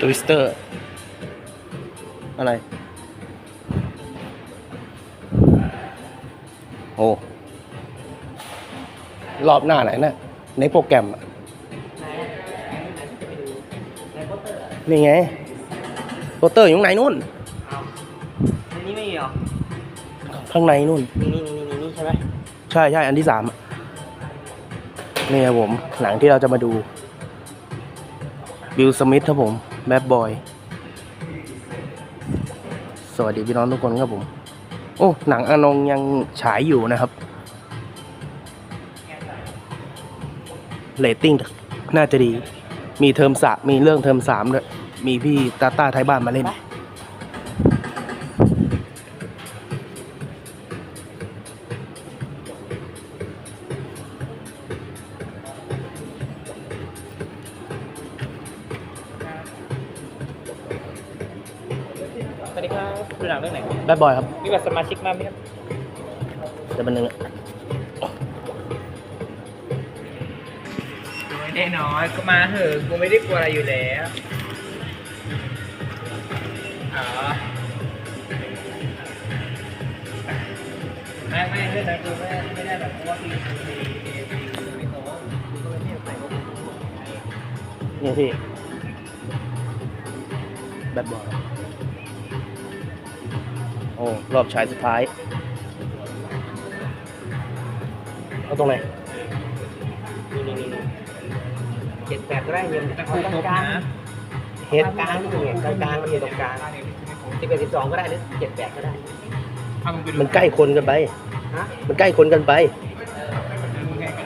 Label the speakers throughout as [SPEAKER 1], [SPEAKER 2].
[SPEAKER 1] ทวิสเตอร์ อะไรโอ้รอบหน้าไหนนะในโปรแกรมอะนี่ไงโปสเตอร์อยู่ข้างในนู่น
[SPEAKER 2] อันนี้ไม่มีเหรอ
[SPEAKER 1] ข้างในนู่น
[SPEAKER 2] นี่นี่นี่นี่นี่ใช่ไหม
[SPEAKER 1] ใช่ใช่อันที่สามอะนี่ครับผมหนังที่เราจะมาดู วิลสมิธครับผมแบดบอย สวัสดีพี่น้องทุกคนครับผม โอ้ หนังอนงยังฉายอยู่นะครับเรตติ้งน่าจะดี มีเทอมสะมีเรื่องเทอมสามด้วย มีพี่ตาต้าไทยบ้านมาเล่น แบดบอยครับ
[SPEAKER 2] มีบัตรสมาชิกมาไหมครับ
[SPEAKER 1] เดี๋ยวมันนึงอะ
[SPEAKER 2] ไม่ได้น้อยก็มาเถอะกูไม่ได้กลัวอะไรอยู่แล้วอ๋อไม่ไม่เรื่องนั้นกูไม่ไม่ได้แบบเพราะว่าพี่คือพี่ไม่โตกูก็ไม่ได้ไป
[SPEAKER 1] นี่พี่แบดบอยโอ้รอบฉายสุดท้ายเอาตรงไหน
[SPEAKER 2] นี่นี่นี่เจ็ดแปดก็ได้ยังตะคุกกลาง
[SPEAKER 1] เฮ็ด
[SPEAKER 2] กลางนี่ไงกลางกลางมันอยู่ตรงกลางสิบเอ็ดสิบสองก็ได้หรือเจ็ดแปดก็ได้
[SPEAKER 1] มันใกล้คนกันไป
[SPEAKER 2] ฮะ
[SPEAKER 1] มันใกล้คนกันไป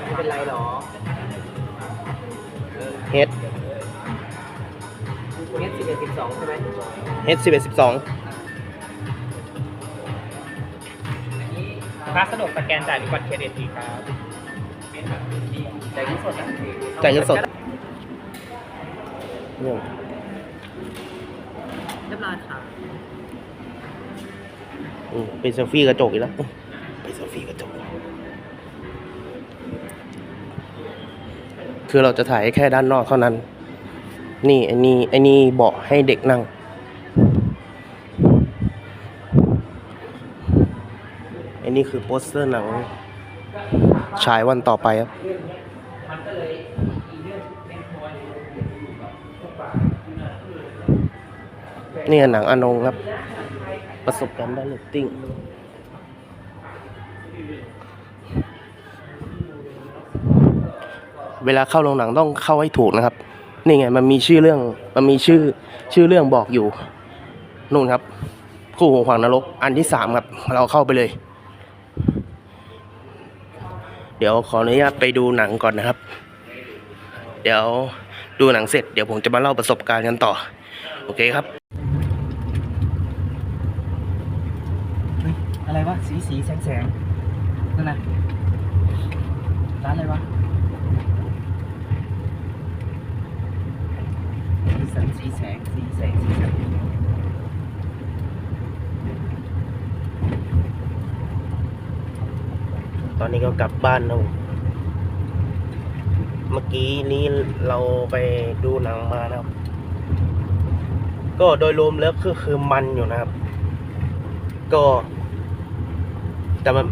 [SPEAKER 2] ไม่เป็นไรหรอ
[SPEAKER 1] เฮ็ด
[SPEAKER 2] เน็ตสิบเอ็ดสิบสองใช่ไหม
[SPEAKER 1] เฮ็ดสิบเอ็ดสิบสอง
[SPEAKER 2] ถ้าสะดวกสแกนจ่ายหรือบัตรเครดิตดีครับจ่ายเงินสดอะ
[SPEAKER 1] จ่ายเงินสดเนี่ย
[SPEAKER 2] เรียบร้อยค่ะ
[SPEAKER 1] อืมเป็นเซลฟี่กระจกอีกแล้วไปเซลฟี่กระจก คือเราจะถ่ายแค่ด้านนอกเท่านั้น นี่ไอ้นี่ไอ้นี่เบาะให้เด็กนั่ง ไอ้ นี่คือโปสเตอร์หนังฉายวันต่อไปครับนี่หนังอนงครับ ประสบการณ์ด้านเลตติ้งเวลาเข้าโรงหนังต้องเข้าให้ถูกนะครับ นี่ไงมันมีชื่อเรื่องมันมีชื่อชื่อเรื่องบอกอยู่นู่นครับ คู่หูขวางนรก อันที่สามครับ เราเข้าไปเลย เดี๋ยวขออนุญาตไปดูหนังก่อนนะครับ เดี๋ยวดูหนังเสร็จเดี๋ยวผมจะมาเล่าประสบการณ์กันต่อ โอเคครับ
[SPEAKER 2] อะไรวะ สีสีแสงแสงนั่นนะร้านอะไรวะสีสันสีแสงสีแสงสีสัน
[SPEAKER 1] อนนี้ก็กลับบ้านแล้วเมื่อกี้นี้เราไปดูหนังมานะครับ ก็โดยรวมแล้วก็คือมันอยู่นะครับ ก็ แต่มัน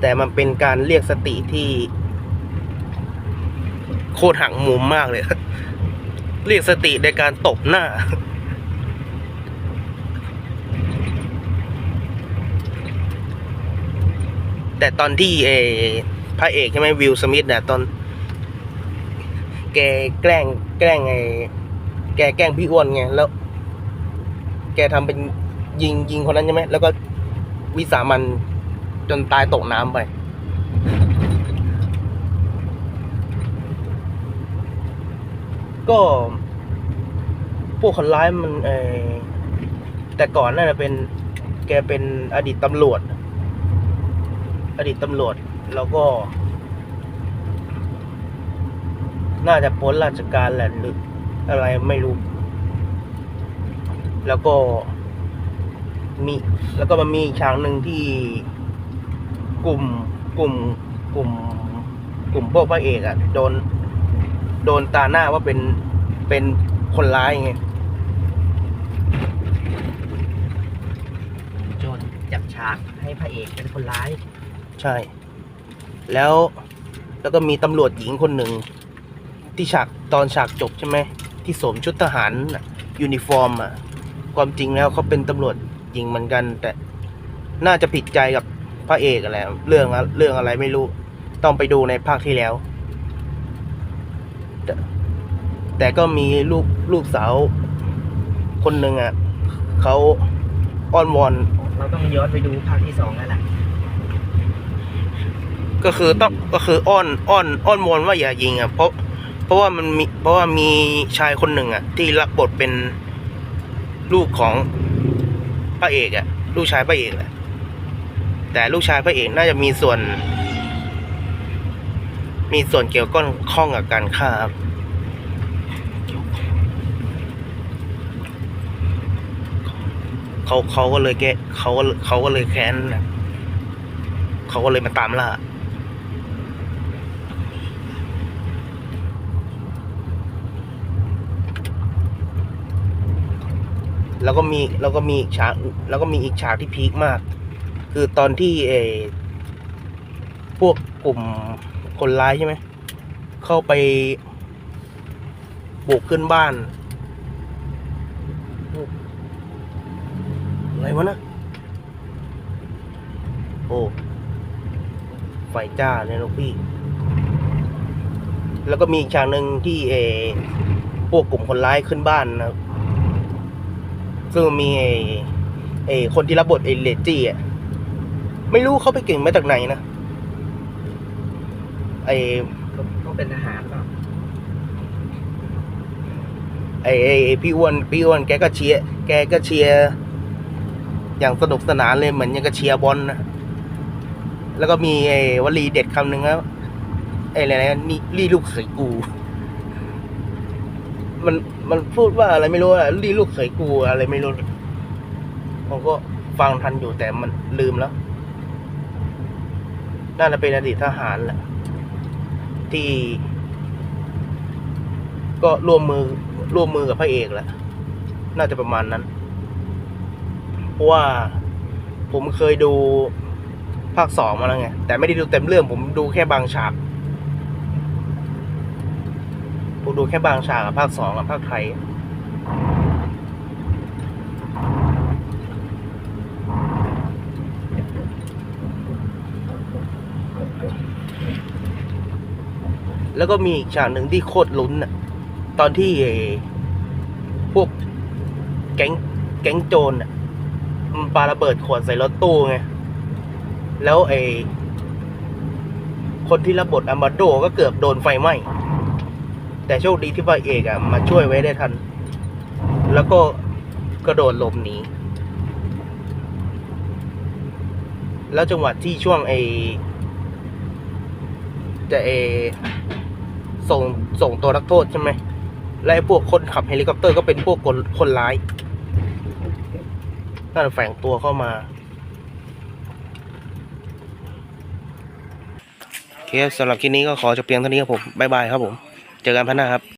[SPEAKER 1] แต่มันเป็นการเรียกสติที่ โคตรหักมุมมากเลย เรียกสติในการตบหน้า แต่ตอนที่เอพระเอกใช่ไหมวิลสมิธเนี่ยตอน แกแกล้งแกล้งไอ้แกแกล้งพี่อ้วนไงแล้ว แกทำเป็นยิงยิงคนนั้นใช่ไหมแล้วก็วิสามันจนตายตกน้ำไป ก็พวกคนร้ายมันเออแต่ก่อนน่าจะเป็น แกเป็นอดีตตำรวจ อดีตตำรวจแล้วก็ น่าจะพ้นราชการแหละหรืออะไรไม่รู้ แล้วก็มีแล้วก็มันมีฉากหนึ่งที่กลุ่มกลุ่มกลุ่ม กลุ่มพวกพระเอกอะ่ะโดน โดนตาหน้าว่าเป็นเป็นคนร้ายไง
[SPEAKER 2] โจรจับฉากให้พระเอกเป็นคนร้าย
[SPEAKER 1] ใช่ แล้วแล้วก็มีตำรวจหญิงคนหนึ่ง ที่ฉากตอนฉากจบใช่ไหมที่สวมชุดทหารน่ะยูนิฟอร์มอะความจริงแล้วเขาเป็นตำรวจหญิงเหมือนกัน แต่น่าจะผิดใจกับพระเอกอะไรเรื่องอะเรื่องอะไรไม่รู้ ต้องไปดูในภาคที่แล้ว แต่แต่ก็มีลูกลูกสาวคนหนึ่งอะเขาอ้อนวอน
[SPEAKER 2] เราต้องย้อนไปดูภาคที่สองแล้วล่ะ
[SPEAKER 1] ก็คือต้องก็คืออ้อนอ้อนอ้อนวอนว่าอย่ายิงอะเพราะเพราะว่ามันมีเพราะว่ามีชายคนหนึ่งอะ ที่รับบทเป็นลูกของพระเอกอะ ลูกชายพระเอกแหละแต่ลูกชายพระเอกน่าจะมีส่วน มีส่วนเกี่ยวข้องข้องกับการฆ่าครับเขาเขาก็เลยแกเขาก็เขาก็เลยแค้นนะเขาก็เลยมาตามล่า แล้วก็มีแล้วก็มีอีกฉากแล้วก็มีอีกฉากที่พีคมาก คือตอนที่เอพวกกลุ่มคนร้ายใช่ไหมเข้าไปบุกขึ้นบ้านอะไรวะนะโอ้ไฟจ้าเนี่ยลูกพี่ แล้วก็มีฉากหนึ่งที่เออพวกกลุ่มคนร้ายขึ้นบ้านนะครับ ซึ่งมีไอ้ไอ้คนที่รับบทไอ้เลจี้อะไม่รู้เขาไปเก่งมาจากไหนนะไอ้
[SPEAKER 2] ต้องเป็นทหารเปล่า
[SPEAKER 1] ไอ้ไอ้ไอ้พี่อ้วนพี่อ้วนแกก็เชียร์แกก็เชียร์อย่างสนุกสนานเลยเหมือนยังก็เชียร์บอลนะแล้วก็มีไอ้วลีเด็ดคำหนึ่งแล้วไอ้อะไรนะนี่รี่ลูกเขยกู มันมันพูดว่าอะไรไม่รู้อะรี่ลูกเขยกูอะไรไม่รู้ผมก็ฟังทันอยู่แต่มันลืมแล้วน่าจะเป็นอดีตทหารแหละที่ ก็ร่วมมือร่วมมือกับพระเอกแหละน่าจะประมาณนั้น เพราะว่าผมเคยดูภาคสองมาแล้วไง แต่ไม่ได้ดูเต็มเรื่องผมดูแค่บางฉาก ผมดูแค่บางฉากกับภาคสองกับภาคไทยแล้วก็มีอีกฉากหนึ่งที่โคตรลุ้นน่ะตอนที่พวกแก๊งแก๊งโจรน่ะมันปาระเบิดขวดใส่รถตู้ไง แล้วไอ้คนที่รับบทอามบาโดก็เกือบโดนไฟไหม้ แต่โชคดีที่พระเอกอะมาช่วยไว้ได้ทัน แล้วก็กระโดดหลบหนีแล้วจังหวะที่ช่วงไอจะเอส่งส่งตัวนักโทษใช่ไหมและไอพวกคนขับเฮลิคอปเตอร์ก็เป็นพวกคนคนร้ายน่าจะแฝงตัวเข้ามาโอเคสำหรับคลิปนี้ก็ขอจบเพียงเท่านี้ครับผม บ๊ายบายครับผม เจอกันพันหน้าครับ